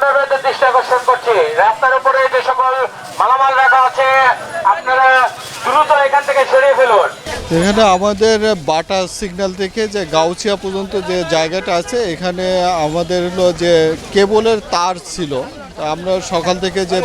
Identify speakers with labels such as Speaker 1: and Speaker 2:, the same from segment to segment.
Speaker 1: দৃষ্টি আকর্ষণ রাস্তার উপরে যে সকল মালামাল রাখা আছে, আপনারা দ্রুত এখান থেকে সরিয়ে ফেলুন।
Speaker 2: এখানে আমাদের বাটা সিগন্যাল থেকে যে গাউছিয়া পর্যন্ত যে জায়গাটা আছে, এখানে আমাদের হলো যে কেবলের তার ছিল। আমরা সকাল থেকে যে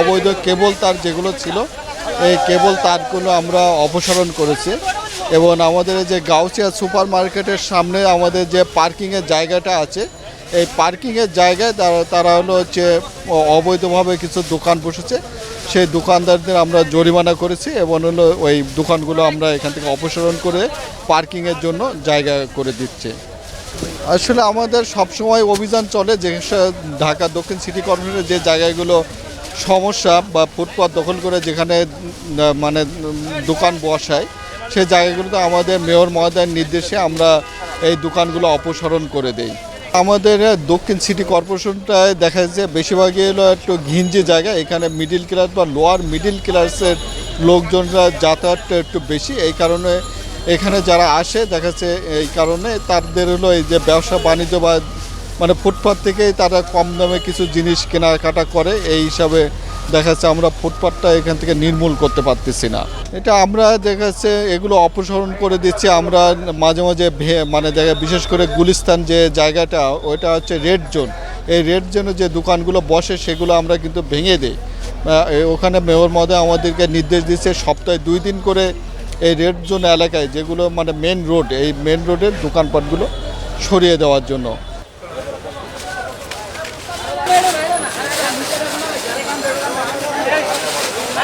Speaker 2: অবৈধ কেবল তার যেগুলো ছিল, এই কেবল তারগুলো আমরা অপসারণ করেছি। এবং আমাদের যে গাউছিয়া সুপার মার্কেটের সামনে আমাদের যে পার্কিংয়ের জায়গাটা আছে এই পার্কিংয়ের জায়গায় তারা তারা হলো হচ্ছে অবৈধভাবে কিছু দোকান বসেছে। সেই দোকানদারদের আমরা জরিমানা করেছি এবং হলো ওই দোকানগুলো আমরা এখান থেকে অপসারণ করে পার্কিংয়ের জন্য জায়গা করে দিচ্ছে। আসলে আমাদের সবসময় অভিযান চলে যে ঢাকা দক্ষিণ সিটি কর্পোরেশনের যে জায়গাগুলো সমস্যা বা ফুটপাত দখল করে যেখানে মানে দোকান বসায় সেই জায়গাগুলোতে আমাদের মেয়র মহোদয়ের নির্দেশে আমরা এই দোকানগুলো অপসারণ করে দেই। আমাদের দক্ষিণ সিটি কর্পোরেশনটায় দেখা যাচ্ছে বেশিরভাগই হলো একটু ঘিঞ্জি জায়গা। এখানে মিডিল ক্লাস বা লোয়ার মিডিল ক্লাসের লোকজনরা যাতায়াতটা একটু বেশি। এই কারণে এখানে যারা আসে, দেখা যাচ্ছে এই কারণে তাদের হলো এই যে ব্যবসা, বাণিজ্য বা মানে ফুটপাথ থেকেই তারা কম দামে কিছু জিনিস কেনাকাটা করে। এই হিসাবে দেখা যাচ্ছে আমরা ফুটপাথটা এখান থেকে নির্মূল করতে পারতেছি না। এটা আমরা দেখা যাচ্ছে এগুলো অপসারণ করে দিচ্ছি, আমরা মাঝে মাঝে মানে দেখা, বিশেষ করে গুলিস্তান যে জায়গাটা, ওইটা হচ্ছে রেড জোন। এই রেড জোনে যে দোকানগুলো বসে, সেগুলো আমরা কিন্তু ভেঙে দিই। ওখানে মেয়র মহোদয় আমাদেরকে নির্দেশ দিচ্ছে, সপ্তাহে দুই দিন করে এই রেড জোন এলাকায় যেগুলো মানে মেন রোড এই মেন রোডের দোকানপাটগুলো সরিয়ে দেওয়ার জন্য।